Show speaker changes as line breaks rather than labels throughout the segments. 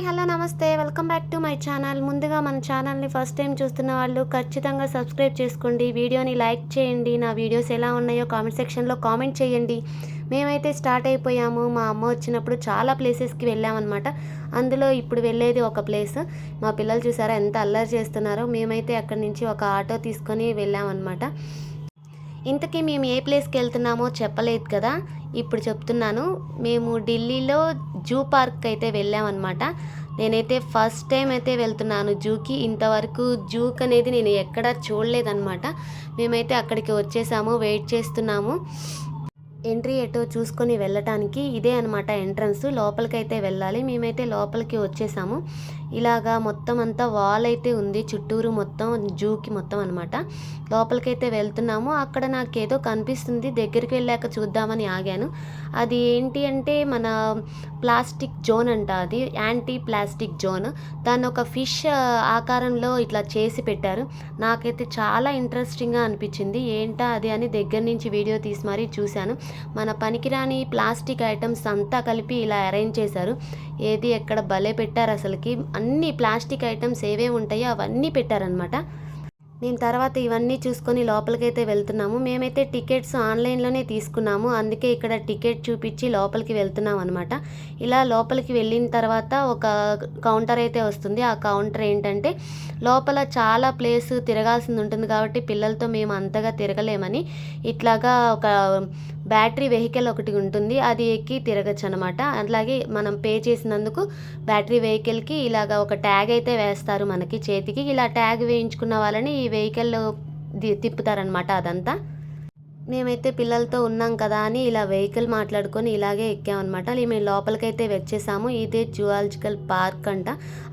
Hi hello నమస్తే. Welcome back to my channel. ముందుగా మన ఛానల్ని ఫస్ట్ టైం చూస్తున్న వాళ్ళు ఖచ్చితంగా సబ్స్క్రైబ్ చేసుకోండి. వీడియోని లైక్ చేయండి. నా వీడియోస్ ఎలా ఉన్నాయో కామెంట్ సెక్షన్లో కామెంట్ చేయండి. మేమైతే స్టార్ట్ అయిపోయాము. మా అమ్మ వచ్చినప్పుడు చాలా ప్లేసెస్కి వెళ్ళామన్నమాట. అందులో ఇప్పుడు వెళ్ళేది ఒక ప్లేస్. మా పిల్లలు చూసారా ఎంత అల్లరి చేస్తున్నారో. మేమైతే అక్కడి నుంచి ఒక ఆటో తీసుకొని వెళ్ళామన్నమాట. ఇంతకీ మేము ఏ ప్లేస్కి వెళ్తున్నామో చెప్పలేదు కదా. ఇప్పుడు చెప్తున్నాను. మేము ఢిల్లీలో జూ పార్క్ అయితే వెళ్ళామన్నమాట. నేనైతే ఫస్ట్ టైం అయితే వెళ్తున్నాను జూకి. ఇంతవరకు జూక్ అనేది నేను ఎక్కడా చూడలేదన్నమాట. మేమైతే అక్కడికి వచ్చేసాము వెయిట్ చేస్తున్నాము. ఎంట్రీ ఎటో చూసుకొని వెళ్ళటానికి ఇదే అనమాట ఎంట్రన్స్. లోపలికైతే వెళ్ళాలి. మేమైతే లోపలికి వచ్చేసాము. ఇలాగా మొత్తం అంతా వాల్ అయితే ఉంది. చుట్టూరు మొత్తం జూకి మొత్తం అనమాట లోపలికైతే వెళ్తున్నాము. అక్కడ నాకేదో కనిపిస్తుంది. దగ్గరికి వెళ్ళాక చూద్దామని ఆగాను. అది ఏంటి అంటే మన ప్లాస్టిక్ జోన్ అంట అది. Anti plastic zone. దాన్ని ఒక ఫిష్ ఆకారంలో ఇట్లా చేసి పెట్టారు. నాకైతే చాలా ఇంట్రెస్టింగ్గా అనిపించింది. ఏంటా అది అని దగ్గర నుంచి వీడియో తీసి మరీ చూశాను. మన పనికిరాని ప్లాస్టిక్ ఐటమ్స్ అంతా కలిపి ఇలా అరేంజ్ చేశారు. ఏది ఎక్కడ భలే పెట్టారు అసలుకి. అన్ని ప్లాస్టిక్ ఐటమ్స్ ఏవే ఉంటాయో అవన్నీ పెట్టారనమాట మేము తర్వాత ఇవన్నీ చూసుకొని లోపలికైతే వెళ్తున్నాము. మేమైతే టికెట్స్ ఆన్లైన్లోనే తీసుకున్నాము. అందుకే ఇక్కడ టికెట్ చూపించి లోపలికి వెళ్తున్నాం అనమాట ఇలా లోపలికి వెళ్ళిన తర్వాత ఒక కౌంటర్ అయితే వస్తుంది. ఆ కౌంటర్ ఏంటంటే లోపల చాలా ప్లేస్ తిరగాల్సింది ఉంటుంది కాబట్టి పిల్లలతో మేము అంతగా తిరగలేమని ఇట్లాగా ఒక బ్యాటరీ వెహికల్ ఒకటి ఉంటుంది అది ఎక్కి తిరగచ్చు అనమాట అలాగే మనం పే చేసినందుకు బ్యాటరీ వెహికల్కి ఇలాగ ఒక ట్యాగ్ అయితే వేస్తారు మనకి చేతికి. ఇలా ట్యాగ్ వేయించుకున్న వాళ్ళని ఈ వెహికల్ తిప్పుతారనమాట అదంతా. మేమైతే పిల్లలతో ఉన్నాం కదా అని ఇలా వెహికల్ మాట్లాడుకొని ఇలాగే ఎక్కామన్నమాట మేము లోపలికైతే వచ్చేసాము. ఇదే జువాలజికల్ పార్క్ అంట.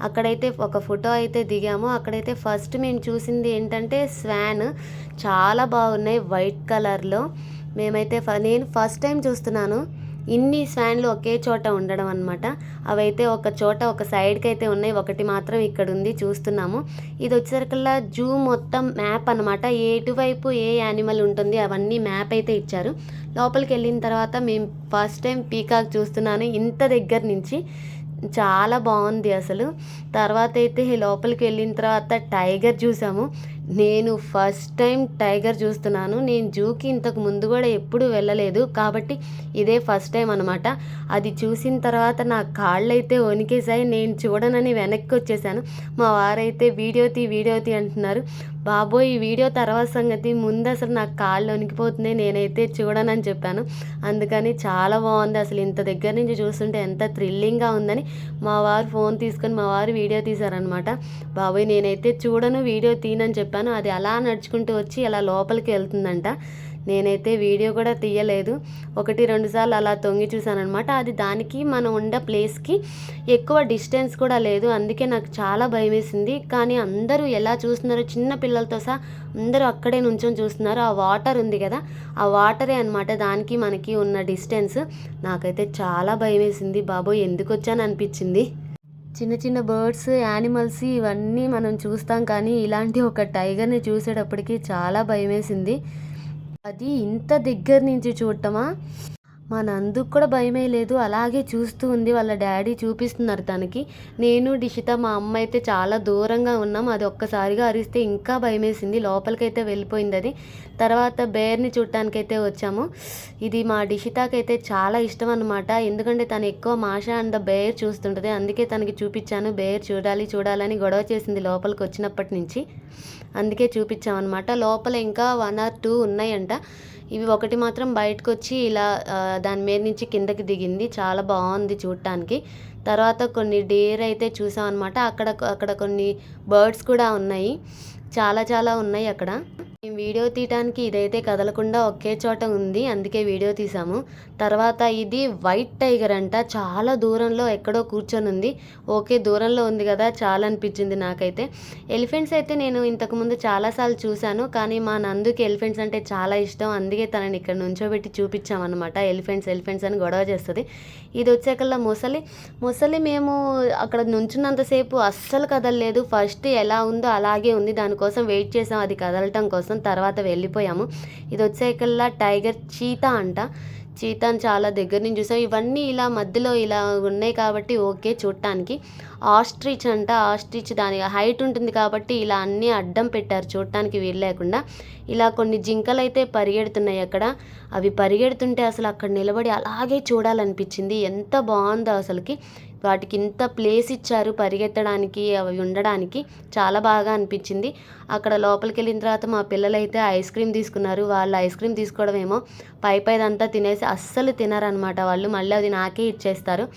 అక్కడైతే ఒక ఫోటో అయితే దిగాము. అక్కడైతే ఫస్ట్ మేము చూసింది ఏంటంటే స్వాన్. చాలా బాగున్నాయి వైట్ కలర్లో. మేమైతే ఫ నేను ఫస్ట్ టైం చూస్తున్నాను. ఇన్ని స్వాన్లు ఒకే చోట ఉండడం అనమాట అవైతే ఒక చోట ఒక సైడ్కి అయితే ఉన్నాయి. ఒకటి మాత్రం ఇక్కడ ఉంది చూస్తున్నాము. ఇది వచ్చేసరికల్లా జూ మొత్తం మ్యాప్ అనమాట ఎటువైపు ఏ యానిమల్ ఉంటుంది అవన్నీ మ్యాప్ అయితే ఇచ్చారు. లోపలికి వెళ్ళిన తర్వాత మేము ఫస్ట్ టైం పీకాక్ చూస్తున్నాను. ఇంత దగ్గర నుంచి చాలా బాగుంది అసలు. తర్వాత అయితే లోపలికి వెళ్ళిన తర్వాత టైగర్ చూసాము. నేను ఫస్ట్ టైం టైగర్ చూస్తున్నాను. నేను జూకి ఇంతకు ముందు కూడా ఎప్పుడు వెళ్ళలేదు. కాబట్టి ఇదే ఫస్ట్ టైం అనమాట అది చూసిన తర్వాత నా కాళ్ళు అయితే నేను చూడనని వెనక్కి వచ్చేసాను. మా వారైతే వీడియో తీ వీడియో తీ అంటున్నారు. బాబోయ్ ఈ వీడియో తర్వాత సంగతి ముందు అసలు నాకు కాళ్ళు వణికిపోతుంది నేనైతే చూడనని చెప్పాను. అందుకని చాలా బాగుంది అసలు ఇంత దగ్గర నుంచి చూస్తుంటే ఎంత థ్రిల్లింగ్గా ఉందని మా వారు ఫోన్ తీసుకొని మా వారు వీడియో తీశారనమాట బాబోయ్ నేనైతే చూడను వీడియో తీనని చెప్పాను. అది అలా నడుచుకుంటూ వచ్చి అలా లోపలికి వెళ్తుందంట. నేనైతే వీడియో కూడా తీయలేదు. ఒకటి రెండు సార్లు అలా తొంగి చూసాను అనమాట అది దానికి మనం ఉండే ప్లేస్కి ఎక్కువ డిస్టెన్స్ కూడా లేదు. అందుకే నాకు చాలా భయం వేసింది కానీ అందరూ ఎలా చూస్తున్నారు చిన్న పిల్లలతో సహా అందరూ అక్కడే నుంచొని చూస్తున్నారు. ఆ వాటర్ ఉంది కదా ఆ వాటరే అనమాట దానికి మనకి ఉన్న డిస్టెన్స్. నాకైతే చాలా భయం వేసింది బాబోయ్ ఎందుకు వచ్చాను అనిపించింది. చిన్న చిన్న బర్డ్స్ యానిమల్స్ ఇవన్నీ మనం చూస్తాం. కానీ ఇలాంటి ఒక టైగర్ని చూసేటప్పటికి చాలా భయం వేసింది అది ఇంత దగ్గర నుంచి చూడటమా? మా నందుకు కూడా భయమే లేదు. అలాగే చూస్తూ ఉంది. వాళ్ళ డాడీ చూపిస్తున్నారు తనకి. నేను డిషిత మా అమ్మ అయితే చాలా దూరంగా ఉన్నాం. అది ఒక్కసారిగా అరిస్తే ఇంకా భయమేసింది. లోపలికైతే వెళ్ళిపోయింది అది. తర్వాత బేర్ని చూడటానికైతే వచ్చాము. ఇది మా డిషితాకైతే చాలా ఇష్టం అనమాట ఎందుకంటే తను ఎక్కువ మాషా అండ్ ద బేర్ చూస్తుంటుంది. అందుకే తనకి చూపించాను. బేర్ చూడాలి చూడాలని గొడవ చేసింది లోపలికి వచ్చినప్పటి నుంచి. అందుకే చూపించామన్నమాట. లోపల ఇంకా వన్ ఆర్ టూ ఉన్నాయంట. ఇవి ఒకటి మాత్రం బయటకు వచ్చి ఇలా దాని మీద నుంచి కిందకి దిగింది. చాలా బాగుంది చూడటానికి తర్వాత కొన్ని డేర్ అయితే చూసాం అనమాట అక్కడ అక్కడ కొన్ని బర్డ్స్ కూడా ఉన్నాయి. చాలా చాలా ఉన్నాయి అక్కడ. మేము వీడియో తీయటానికి ఇదైతే కదలకుండా ఒకే చోట ఉంది. అందుకే వీడియో తీసాము. తర్వాత ఇది వైట్ టైగర్ అంట. చాలా దూరంలో ఎక్కడో కూర్చొని ఉంది. ఓకే దూరంలో ఉంది కదా చాలా అనిపించింది నాకైతే. ఎలిఫెంట్స్ అయితే నేను ఇంతకుముందు చాలాసార్లు చూశాను. కానీ మా నందుకి ఎలిఫెంట్స్ అంటే చాలా ఇష్టం. అందుకే తనని ఇక్కడ నుంచోబెట్టి చూపించామన్నమాట. ఎలిఫెంట్స్ ఎలిఫెంట్స్ అని గొడవ చేస్తుంది. ఇది వచ్చాకల్లా ముసలి. ముసలి మేము అక్కడ నుంచున్నంతసేపు అస్సలు కదలలేదు. ఫస్ట్ ఎలా ఉందో అలాగే ఉంది. దానికోసం వెయిట్ చేసాం. అది కదలటం కోసం తర్వాత వెళ్ళిపోయాము. ఇది వచ్చేకల్లా టైగర్ చీతా అంట. చీతాను చాలా దగ్గర నుంచి చూసాం. ఇవన్నీ ఇలా మధ్యలో ఇలా ఉన్నాయి కాబట్టి ఓకే చూడటానికి. ఆస్ట్రిచ్ అంట. ఆస్ట్రిచ్ దాని హైట్ ఉంటుంది కాబట్టి ఇలా అన్నీ అడ్డం పెట్టారు. చూడటానికి వీలు లేకుండా. ఇలా కొన్ని జింకలు అయితే పరిగెడుతున్నాయి అక్కడ. అవి పరిగెడుతుంటే అసలు అక్కడ నిలబడి అలాగే చూడాలనిపించింది. ఎంత బాగుందో అసలుకి. వాటికి ఇంత ప్లేస్ ఇచ్చారు పరిగెత్తడానికి అవి ఉండడానికి చాలా బాగా అనిపించింది. అక్కడ లోపలికి వెళ్ళిన తర్వాత మా పిల్లలైతే ఐస్ క్రీమ్ తీసుకున్నారు. వాళ్ళు ఐస్ క్రీమ్ తీసుకోవడం ఏమో పై పైదంతా తినేసి అస్సలు తినరనమాట వాళ్ళు. మళ్ళీ అది నాకే ఇచ్చేస్తారు.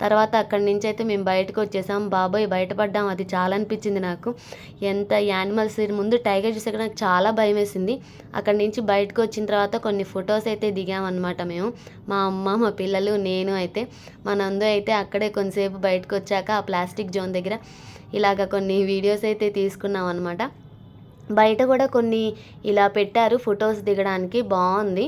తర్వాత అక్కడి నుంచి అయితే మేము బయటకు వచ్చేసాం బాబోయ్ బయటపడ్డాం. అది చాలా అనిపించింది నాకు. ఎంత యానిమల్స్ ముందు టైగర్ చూసాక నాకు చాలా భయం వేసింది అక్కడి నుంచి బయటకు వచ్చిన తర్వాత కొన్ని ఫొటోస్ అయితే దిగామన్నమాట మేము. మా అమ్మ మా పిల్లలు నేను అయితే. మా నందు అయితే అక్కడే కొంతసేపు బయటకు వచ్చాక ఆ ప్లాస్టిక్ జోన్ దగ్గర ఇలాగ కొన్ని వీడియోస్ అయితే తీసుకున్నాం అనమాట బయట కూడా కొన్ని ఇలా పెట్టారు ఫొటోస్ దిగడానికి. బాగుంది.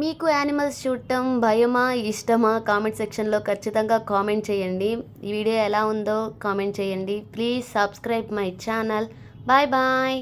మీకు యానిమల్స్ చూడటం భయమా ఇష్టమా? కామెంట్ సెక్షన్లో ఖచ్చితంగా కామెంట్ చేయండి. ఈ వీడియో ఎలా ఉందో కామెంట్ చేయండి. Please subscribe my channel. Bye bye.